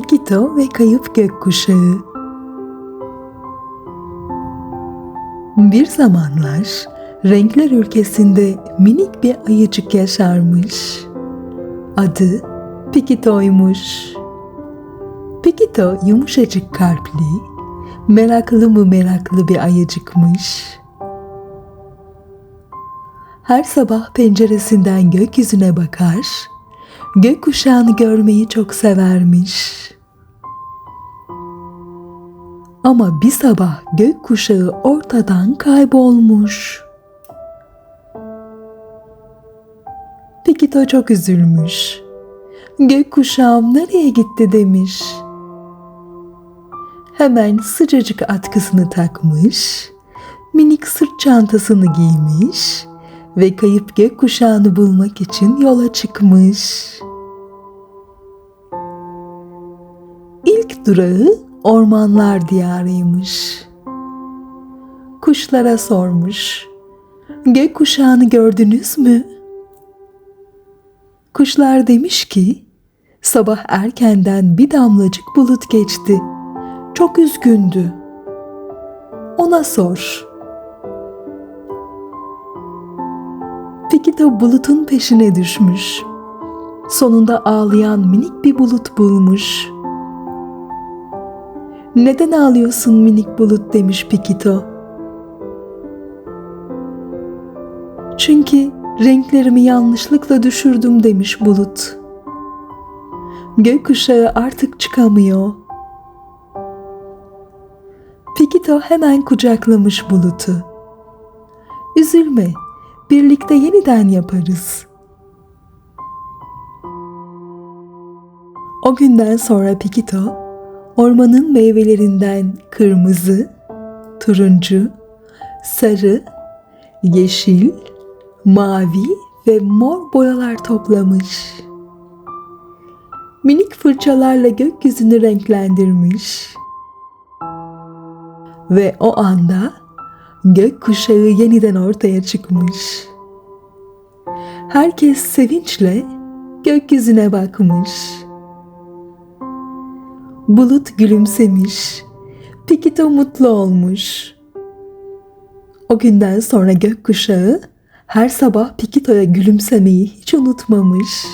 Pikito ve Kayıp Gökkuşağı Bir zamanlar renkler ülkesinde minik bir ayıcık yaşarmış. Adı Pikito'ymuş. Pikito yumuşacık kalpli, meraklı mı meraklı bir ayıcıkmış. Her sabah penceresinden gökyüzüne bakar, gökkuşağını görmeyi çok severmiş. Ama bir sabah gökkuşağı ortadan kaybolmuş. Pikito çok üzülmüş. Gökkuşağım nereye gitti demiş. Hemen sıcacık atkısını takmış, minik sırt çantasını giymiş ve kayıp gökkuşağını bulmak için yola çıkmış. İlk durağı ormanlar diyarıymış. Kuşlara sormuş. Gökkuşağını gördünüz mü? Kuşlar demiş ki, sabah erkenden bir damlacık bulut geçti. Çok üzgündü. Ona sor. Pikito bulutun peşine düşmüş. Sonunda ağlayan minik bir bulut bulmuş. Neden ağlıyorsun minik bulut demiş Pikito. Çünkü renklerimi yanlışlıkla düşürdüm demiş bulut. Gökkuşağı artık çıkamıyor. Pikito hemen kucaklamış bulutu. Üzülme, birlikte yeniden yaparız. O günden sonra Pikito, ormanın meyvelerinden kırmızı, turuncu, sarı, yeşil, mavi ve mor boyalar toplamış. Minik fırçalarla gökyüzünü renklendirmiş. Ve o anda gökkuşağı yeniden ortaya çıkmış. Herkes sevinçle gökyüzüne bakmış. Bulut gülümsemiş. Pikito mutlu olmuş. O günden sonra gökkuşağı her sabah Pikito'ya gülümsemeyi hiç unutmamış.